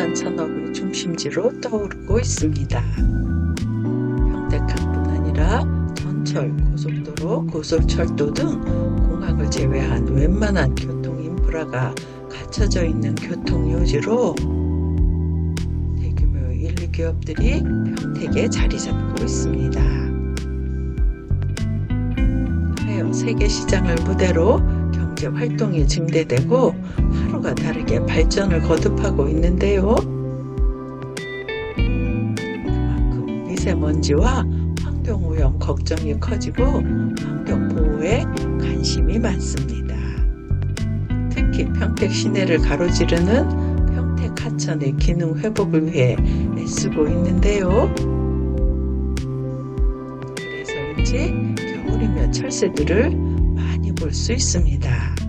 첨단 산업의 중심지로 떠오르고 있습니다. 평택항뿐 아니라 전철, 고속도로, 고속철도 등 공항을 제외한 웬만한 교통 인프라가 갖춰져 있는 교통요지로 대규모 인류 기업들이 평택에 자리 잡고 있습니다. 하여 세계 시장을 무대로 경제 활동이 증대되고 하루가 다르게 발전을 거듭하고 있는데요. 그만큼 미세먼지와 환경오염 걱정이 커지고 환경 보호에 관심이 많습니다. 특히 평택 시내를 가로지르는 평택 하천의 기능 회복을 위해 애쓰고 있는데요. 그래서인지 겨울이면 철새들을 많이 볼 수 있습니다.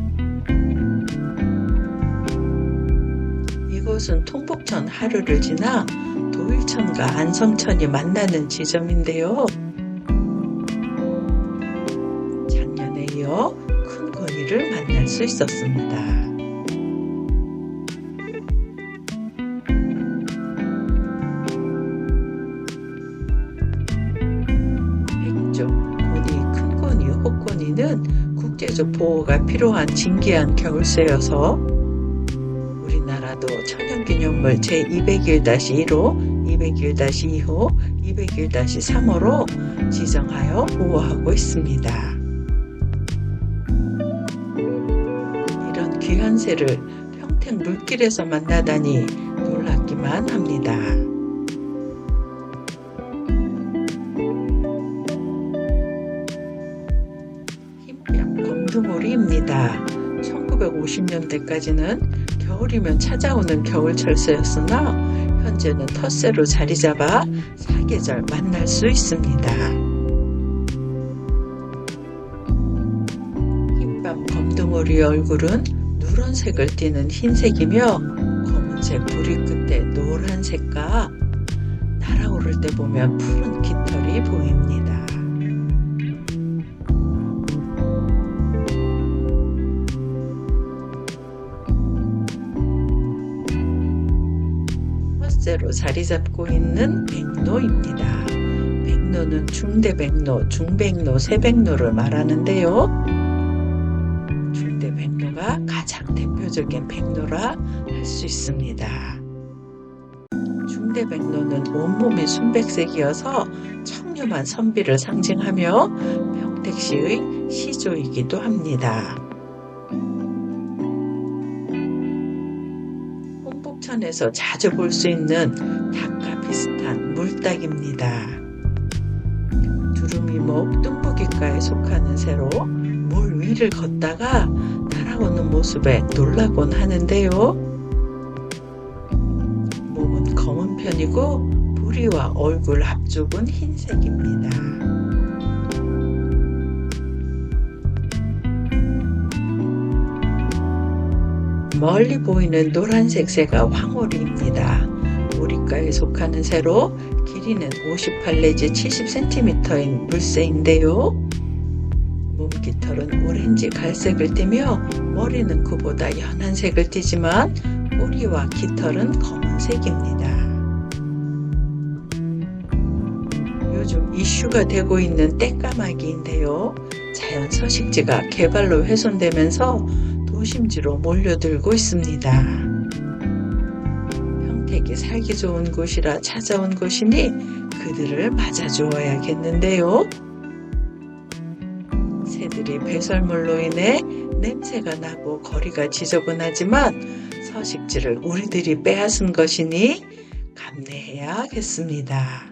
이곳은 통북천 하루를 지나 도일천과 안성천이 만나는 지점인데요. 작년에 이어 큰 권위를 만날 수 있었습니다. 보호가 필요한 진귀한 겨울새여서 우리나라도 천연기념물 제201-1호, 201-2호, 201-3호로 지정하여 보호하고 있습니다. 이런 귀한 새를 평택 물길에서 만나다니 놀랍기만 합니다. 흰뺨 검둥오리입니다. 1950년대까지는 겨울이면 찾아오는 겨울 철새였으나 현재는 텃새로 자리 잡아 사계절 만날 수 있습니다. 흰밤 검둥오리의 얼굴은 누런색을 띠는 흰색이며 검은색 부리 끝에 노란색과 날아오를 때 보면 푸른 깃털이 보입니다. 첫째로 자리 잡고 있는 백로입니다. 백로는 중대백로, 중백로, 세백로를 말하는데요. 중대백로가 가장 대표적인 백로라 할 수 있습니다. 중대백로는 온몸이 순백색이어서 청렴한 선비를 상징하며 평택시의 시조이기도 합니다. 홍북천에서 자주 볼 수 있는 닭과 비슷한 물닭입니다. 두루미목 뚱보기과에 속하는 새로 물 위를 걷다가 날아오는 모습에 놀라곤 하는데요. 몸은 검은 편이고 부리와 얼굴 앞쪽은 흰색입니다. 멀리 보이는 노란색 새가 황오리입니다. 오리과에 속하는 새로 길이는 58 내지 70cm인 물새인데요. 몸깃털은 오렌지 갈색을 띠며 머리는 그보다 연한 색을 띠지만 꼬리와 깃털은 검은색입니다. 요즘 이슈가 되고 있는 떼까마귀인데요. 자연 서식지가 개발로 훼손되면서 도심지로 몰려들고 있습니다. 평택이 살기 좋은 곳이라 찾아온 곳이니 그들을 맞아주어야겠는데요. 새들이 배설물로 인해 냄새가 나고 거리가 지저분하지만 서식지를 우리들이 빼앗은 것이니 감내해야겠습니다.